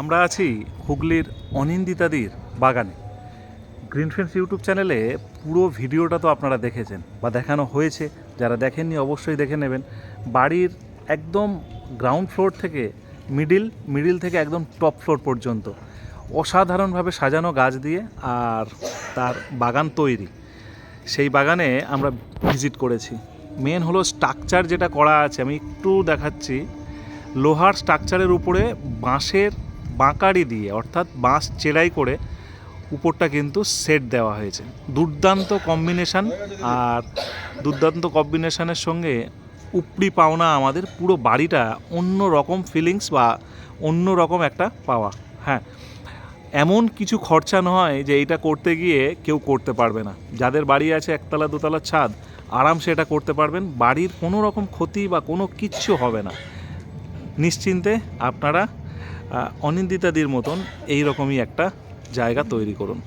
আমরা আছি হুগলির অনিন্দিতাদির বাগানে। গ্রিন ফ্রেন্ডস ইউটিউব চ্যানেলে পুরো ভিডিওটা তো আপনারা দেখেছেন বা দেখানো হয়েছে। যারা দেখেননি অবশ্যই দেখে নেবেন। বাড়ির একদম গ্রাউন্ড ফ্লোর থেকে মিডিল মিডিল থেকে একদম টপ ফ্লোর পর্যন্ত অসাধারণভাবে সাজানো গাছ দিয়ে আর তার বাগান তৈরি। সেই বাগানে আমরা ভিজিট করেছি। মেন হলো স্ট্রাকচার যেটা করা আছে, আমি একটু দেখাচ্ছি। লোহার স্ট্রাকচারের উপরে বাঁশের বাঁকারি দিয়ে, অর্থাৎ বাঁশ চেরাই করে উপরটা কিন্তু সেট দেওয়া হয়েছে। দুর্দান্ত কম্বিনেশান আর দুর্দান্ত কম্বিনেশানের সঙ্গে উপরি পাওনা আমাদের পুরো বাড়িটা অন্য রকম ফিলিংস বা অন্য রকম একটা পাওয়া। হ্যাঁ এমন কিছু খরচা নয় যে এইটা করতে গিয়ে কেউ করতে পারবে না। যাদের বাড়ি আছে একতলা দোতলা ছাদ আরামসে এটা করতে পারবেন। বাড়ির কোনো রকম ক্ষতি বা কোনো কিচ্ছু হবে না। নিশ্চিন্তে আপনারা অনিন্দিতাদির মতন এই রকমই একটা জায়গা তৈরি করুন।